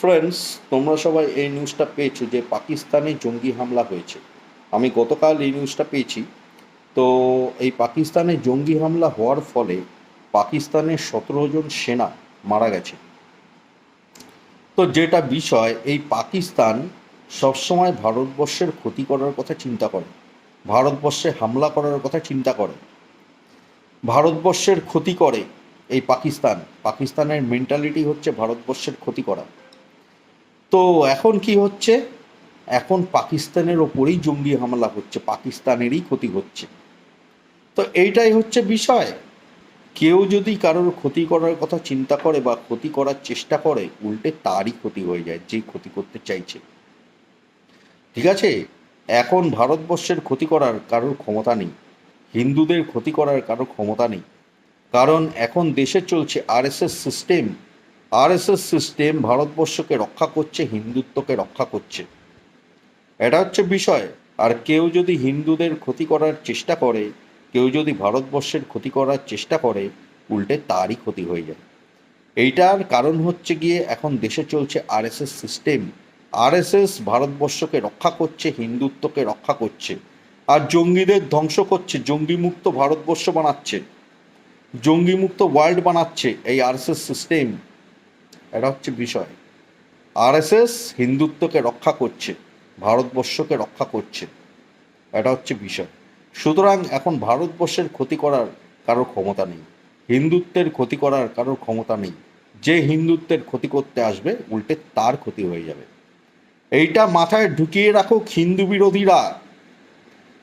Friends তোমরা সবাই এই নিউজটা পেয়েছ যে পাকিস্তানে জঙ্গি হামলা হয়েছে। আমি গতকাল এই নিউজটা পেয়েছি। তো এই পাকিস্তানে জঙ্গি হামলা হওয়ার ফলে পাকিস্তানের সতেরো জন সেনা মারা গেছে। তো যেটা বিষয়, এই পাকিস্তান সবসময় ভারতবর্ষের ক্ষতি করার কথা চিন্তা করে। ভারতবর্ষে হামলা করার কথা চিন্তা করে। ভারতবর্ষের ক্ষতি করে এই পাকিস্তান। পাকিস্তানের মেন্টালিটি হচ্ছে ভারতবর্ষের ক্ষতি করা। তো এখন কি হচ্ছে? এখন পাকিস্তানের ওপরেই জঙ্গি হামলা হচ্ছে, পাকিস্তানেরই ক্ষতি হচ্ছে। তো এইটাই হচ্ছে বিষয়। কেউ যদি কারোর ক্ষতি করার কথা চিন্তা করে বা ক্ষতি করার চেষ্টা করে, উল্টে তারই ক্ষতি হয়ে যায়, যে ক্ষতি করতে চাইছে। ঠিক আছে? এখন ভারতবর্ষের ক্ষতি করার কারোর ক্ষমতা নেই। হিন্দুদের ক্ষতি করার কারোর ক্ষমতা নেই। কারণ এখন দেশে চলছে আরএসএস সিস্টেম। আরএসএস সিস্টেম ভারতবর্ষকে রক্ষা করছে, হিন্দুত্বকে রক্ষা করছে। এটা হচ্ছে বিষয়। আর কেউ যদি হিন্দুদের ক্ষতি করার চেষ্টা করে, কেউ যদি ভারতবর্ষের ক্ষতি করার চেষ্টা করে, উল্টে তারই ক্ষতি হয়ে যায়। এইটার কারণ হচ্ছে গিয়ে এখন দেশে চলছে আরএসএস সিস্টেম আরএসএস ভারতবর্ষকে রক্ষা করছে, হিন্দুত্বকে রক্ষা করছে। আর জঙ্গিদের ধ্বংস করছে, জঙ্গিমুক্ত ভারতবর্ষ বানাচ্ছে। জঙ্গিমুক্ত ওয়ার্ল্ড বানাচ্ছে এই আরএসএস সিস্টেম এটা হচ্ছে বিষয়। আরএসএস হিন্দুত্বকে রক্ষা করছে, ভারতবর্ষকে রক্ষা করছে, এটা হচ্ছে বিষয়। সুতরাং এখন ভারতবর্ষের ক্ষতি করার কারোর ক্ষমতা নেই, হিন্দুত্বের ক্ষতি করার কারোর ক্ষমতা নেই। যে হিন্দুত্বের ক্ষতি করতে আসবে, উল্টে তার ক্ষতি হয়ে যাবে। এইটা মাথায় ঢুকিয়ে রাখো হিন্দু বিরোধীরা।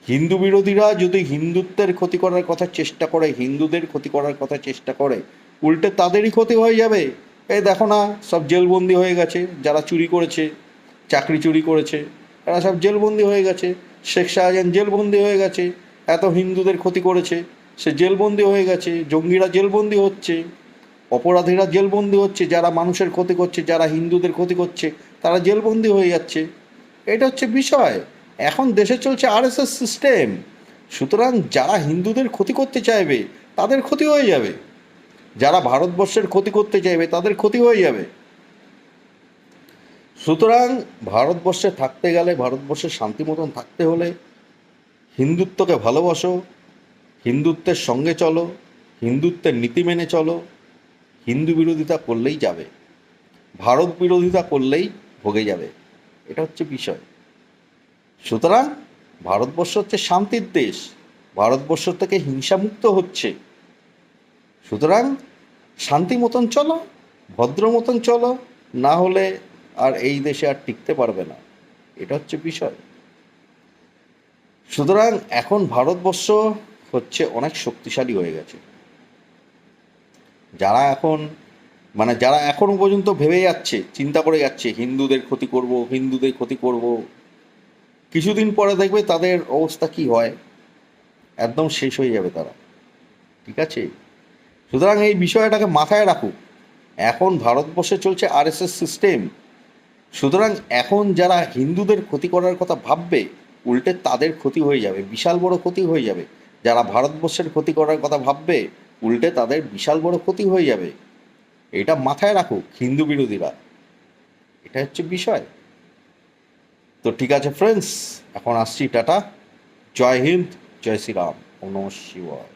হিন্দু বিরোধীরা যদি হিন্দুত্বের ক্ষতি করার কথা চেষ্টা করে, হিন্দুদের ক্ষতি করার কথা চেষ্টা করে, উল্টে তাদেরই ক্ষতি হয়ে যাবে। এই দেখো না, সব জেলবন্দি হয়ে গেছে, যারা চুরি করেছে, চাকরি চুরি করেছে, এরা সব জেলবন্দি হয়ে গেছে। শেখ শাহজাহান জেলবন্দি হয়ে গেছে, এত হিন্দুদের ক্ষতি করেছে, সে জেলবন্দি হয়ে গেছে, জঙ্গিরা জেলবন্দি হচ্ছে, অপরাধীরা জেলবন্দি হচ্ছে, যারা মানুষের ক্ষতি করছে, যারা হিন্দুদের ক্ষতি করছে, তারা জেলবন্দি হয়ে যাচ্ছে। এটা হচ্ছে বিষয়। এখন দেশে চলছে আরএসএস সিস্টেম সুতরাং যারা হিন্দুদের ক্ষতি করতে চাইবে, তাদের ক্ষতি হয়ে যাবে। যারা ভারতবর্ষের ক্ষতি করতে চাইবে, তাদের ক্ষতি হয়ে যাবে। সুতরাং ভারতবর্ষে থাকতে গেলে ভারতবর্ষে শান্তি মতন থাকতে হলে হিন্দুত্বকে ভালোবাসো, হিন্দুত্বের সঙ্গে চলো, হিন্দুত্বের নীতি মেনে চলো, হিন্দু বিরোধিতা করলেই যাবে, ভারত বিরোধিতা করলেই ভোগে যাবে, এটা হচ্ছে বিষয়। সুতরাং ভারতবর্ষ হচ্ছে শান্তির দেশ, ভারতবর্ষ থেকে হিংসামুক্ত হচ্ছে। সুতরাং শান্তি মতন চলো, ভদ্র মতন চলো, না হলে আর এই দেশে আর টিকতে পারবে না। এটা হচ্ছে বিষয়। সুতরাং এখন ভারতবর্ষ হচ্ছে অনেক শক্তিশালী হয়ে গেছে। যারা এখন মানে যারা এখনও পর্যন্ত ভেবে যাচ্ছে, চিন্তা করে যাচ্ছে, হিন্দুদের ক্ষতি করব, হিন্দুদের ক্ষতি করব, কিছুদিন পরে দেখবে তাদের অবস্থা কি হয়, একদম শেষ হয়ে যাবে তারা। ঠিক আছে? সুতরাং এই বিষয়টাকে মাথায় রাখুক এখন ভারতবর্ষে চলছে আরএসএস সিস্টেম। সুতরাং এখন যারা হিন্দুদের ক্ষতি করার কথা ভাববে, উল্টে তাদের ক্ষতি হয়ে যাবে, বিশাল বড় ক্ষতি হয়ে যাবে। যারা ভারতবর্ষের ক্ষতি করার কথা ভাববে, উল্টে তাদের বিশাল বড় ক্ষতি হয়ে যাবে। এটা মাথায় রাখুক হিন্দু বিরোধীরা। এটা হচ্ছে বিষয়। তো ঠিক আছে ফ্রেন্ডস এখন আসছি টাটা। জয় হিন্দ, জয় শ্রীরাম। নম শিবায়।